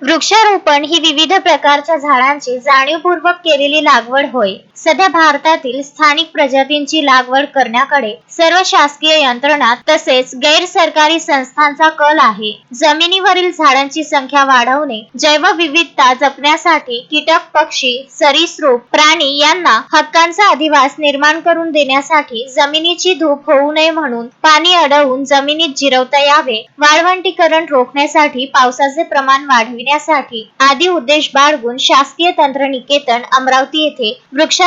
वृक्षारोपण ही विविध प्रकारच्या झाडांची जाणीवपूर्वक केलेली लागवड होय. सध्या भारतातील स्थानिक प्रजातींची लागवड करण्याकडे सर्व शासकीय यंत्रणा तसेच गैर सरकारी संस्थांचा कल आहे. जमिनीवरील झाडांची संख्या वाढवणे जैवविविधता जपण्यासाठी कीटक पक्षी सरीसृप प्राणी यांना हक्कांचा अधिवास निर्माण करून देण्यासाठी जमिनीची धूप होऊ नये म्हणून पाणी अडवून जमिनीत जिरवता यावे. वाळवंटीकरण रोखण्यासाठी पावसाचे प्रमाण वाढविण्यासाठी आदी उद्देश बाळगून शासकीय तंत्रनिकेतन अमरावती येथे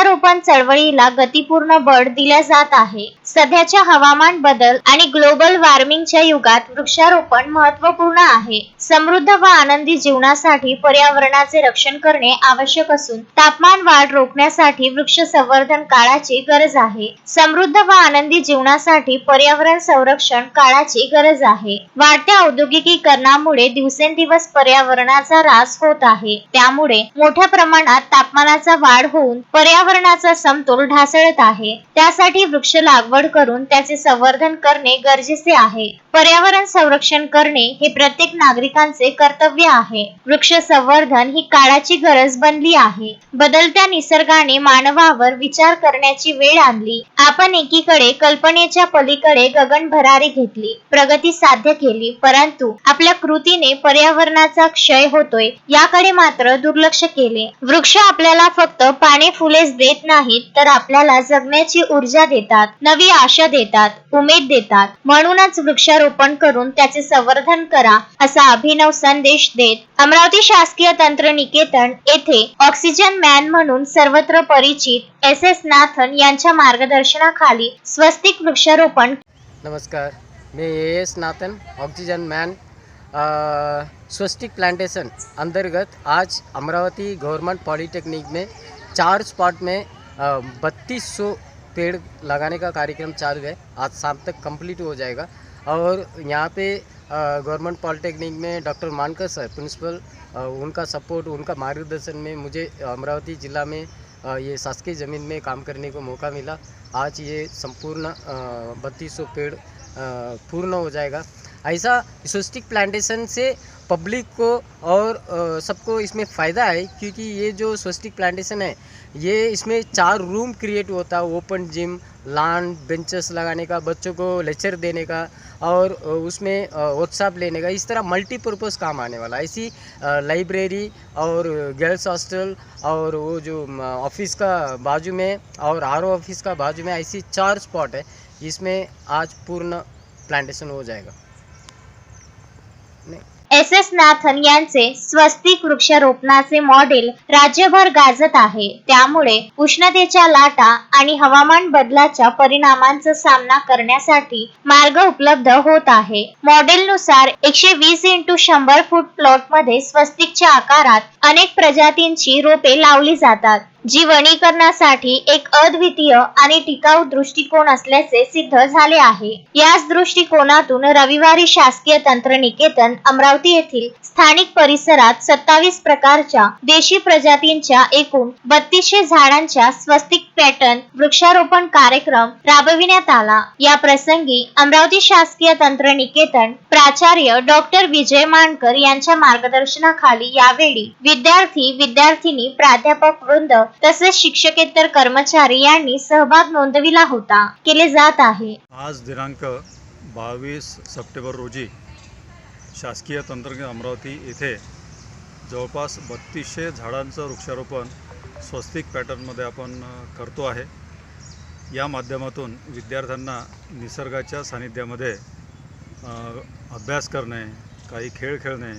वृक्षारोपण चळवळीला गतीपूर्ण बळ दिल्या जात आहे. सध्याच्या हवामान बदल आणि ग्लोबल वॉर्मिंगच्या युगात वृक्षारोपण महत्त्वपूर्ण आहे. समृद्ध व आनंदी जीवनासाठी पर्यावरणाचे रक्षण करणे आवश्यक असून तापमान वाढ रोखण्यासाठी वृक्ष संवर्धन काळाची गरज आहे. समृद्ध व आनंदी जीवनासाठी पर्यावरण संरक्षण काळाची गरज आहे. वाढत्या औद्योगिकीकरणामुळे दिवसेंदिवस पर्यावरणाचा ऱ्हास होत आहे. त्यामुळे मोठ्या प्रमाणात तापमानाचा वाढ होऊन पर्यावरण पर्यावरणाचा समतोल ढासळत आहे. त्यासाठी वृक्ष लागवड करून त्याचे संवर्धन करणे गरजेचे आहे. पर्यावरण संरक्षण करणे हे प्रत्येक नागरिकांचे कर्तव्य आहे. वृक्ष संवर्धन ही काळाची गरज बनली आहे. बदलत्या निसर्गाने मानवावर विचार करण्याची वेळ आणली. आपण एकीकडे कल्पनेच्या पलीकडे गगन भरारी घेतली प्रगती साध्य केली परंतु आपल्या कृतीने पर्यावरणाचा क्षय होतोय याकडे मात्र दुर्लक्ष केले. वृक्ष आपल्याला फक्त पाने फुलेच देत नाहीत तर आपल्याला जगण्याची ऊर्जा देतात नवी आशा देतात उमेद देतात. म्हणूनच वृक्षारोपण करून त्याचे संवर्धन करा असा अभिनव संदेश देत अमरावती शासकीय तंत्र निकेतन येथे ऑक्सिजन मॅन म्हणून सर्वत्र परिचित एस एस नाथन यांच्या मार्गदर्शनाखाली स्वस्तिक वृक्षारोपण नमस्कार. मी A S Nathan oxygen man Swastik plantation अंतर्गत आज अमरावती गवर्नमेंट पॉलिटेक्निक में चार स्पॉट में बत्तीस सौ पेड़ लगाने का कार्यक्रम चालू है। आज शाम तक कंप्लीट हो जाएगा। और यहाँ पे गवर्नमेंट पॉलिटेक्निक में डॉक्टर मानकर सर, प्रिंसिपल उनका सपोर्ट, उनका मार्गदर्शन में मुझे अमरावती ज़िला में ये शासकीय ज़मीन में काम करने को मौका मिला। आज ये संपूर्ण बत्तीस सौ पेड़ पूर्ण हो जाएगा। ऐसा स्वस्तिक प्लांटेशन से पब्लिक को और सबको इसमें फ़ायदा है क्योंकि ये जो स्वस्तिक प्लांटेशन है ये इसमें चार रूम क्रिएट होता है ओपन जिम लान बेंचेस लगाने का बच्चों को लेक्चर देने का और उसमें वर्कशॉप लेने का इस तरह मल्टीपर्पज़ काम आने वाला है। अ, लाइब्रेरी और गर्ल्स हॉस्टल और वो जो ऑफ़िस का बाजू में और आर ऑफ़िस का बाजू में ऐसी चार स्पॉट है जिसमें आज पूर्ण प्लांटेशन हो जाएगा। एस एस नाथन यांचे स्वस्तिक वृक्षारोपणाचे मॉडेल राज्यभर गाजत आहे. त्यामुळे उष्णतेच्या लाटा आणि हवामान बदलाच्या परिणामांचा सामना करण्यासाठी मार्ग उपलब्ध होत आहे. मॉडेलनुसार एकशे वीस इंटू शंभर फूट प्लॉटमध्ये स्वस्तिकच्या आकारात अनेक प्रजातींची रोपे लावली जातात. जी वनीकरणासाठी एक अद्वितीय आणि टिकाऊ दृष्टिकोन असल्याचे सिद्ध झाले आहे. याच दृष्टिकोनातून रविवारी शासकीय तंत्रनिकेतन अमरावती येथील स्थानिक परिसरात सत्तावीस प्रकारच्या देशी प्रजातींच्या एकूण बत्तीसशे झाडांच्या स्वस्तिक पॅटर्न वृक्षारोपण कार्यक्रम राबविण्यात आला. या प्रसंगी अमरावती शासकीय तंत्रनिकेतन प्राचार्य डॉक्टर विजय मानकर यांच्या मार्गदर्शनाखाली यावेळी विद्यार्थी विद्यार्थिनी प्राध्यापक वृंद तसेच शिक्षकेतर कर्मचारी यांनी सहभाग नोंदविला होता केले जात आहे. आज दिनांक बावीस सप्टेंबर रोजी शासकीय तंत्रज्ञान अमरावती येथे जवळपास बत्तीसशे झाडांचं वृक्षारोपण स्वस्तिक पॅटर्नमध्ये आपण करतो आहे. या माध्यमातून विद्यार्थ्यांना निसर्गाच्या सानिध्यामध्ये अभ्यास करणे काही खेळ खेळणे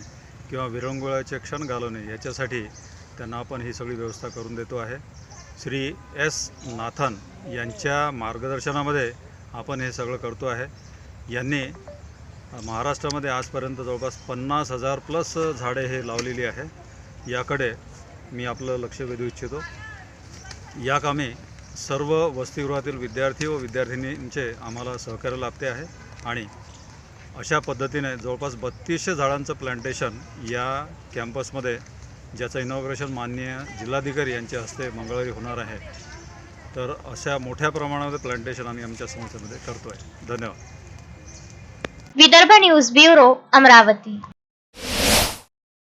किंवा विरंगुळाचे क्षण घालवणे याच्यासाठी त्यांना आपण ही सगळी व्यवस्था करून देतो आहे. श्री एस नाथन यांच्या मार्गदर्शनामध्ये आपण हे सगळं करतो आहे. यांनी महाराष्ट्रामध्ये आजपर्यंत जवळपास पन्नास हजार प्लस झाडे हे लावलेली आहे. याकडे मी आपलं लक्ष वेधू इच्छितो. या कामी सर्व वसतिगृहातील विद्यार्थी व विद्यार्थिनींचे आम्हाला सहकार्य लाभते आहे आणि अशा पद्धतीने जवळपास बत्तीसशे झाडांचं प्लांटेशन या कॅम्पसमध्ये ज्याचं इनॉग्रेशन माननीय जिल्हाधिकारी यांच्या हस्ते मंगळवारी होणार आहे. तर अशा मोठ्या प्रमाणामध्ये प्लांटेशन आम्ही आमच्या संस्थेमध्ये करतोय. धन्यवाद. Vidarbha news bureau Amravati.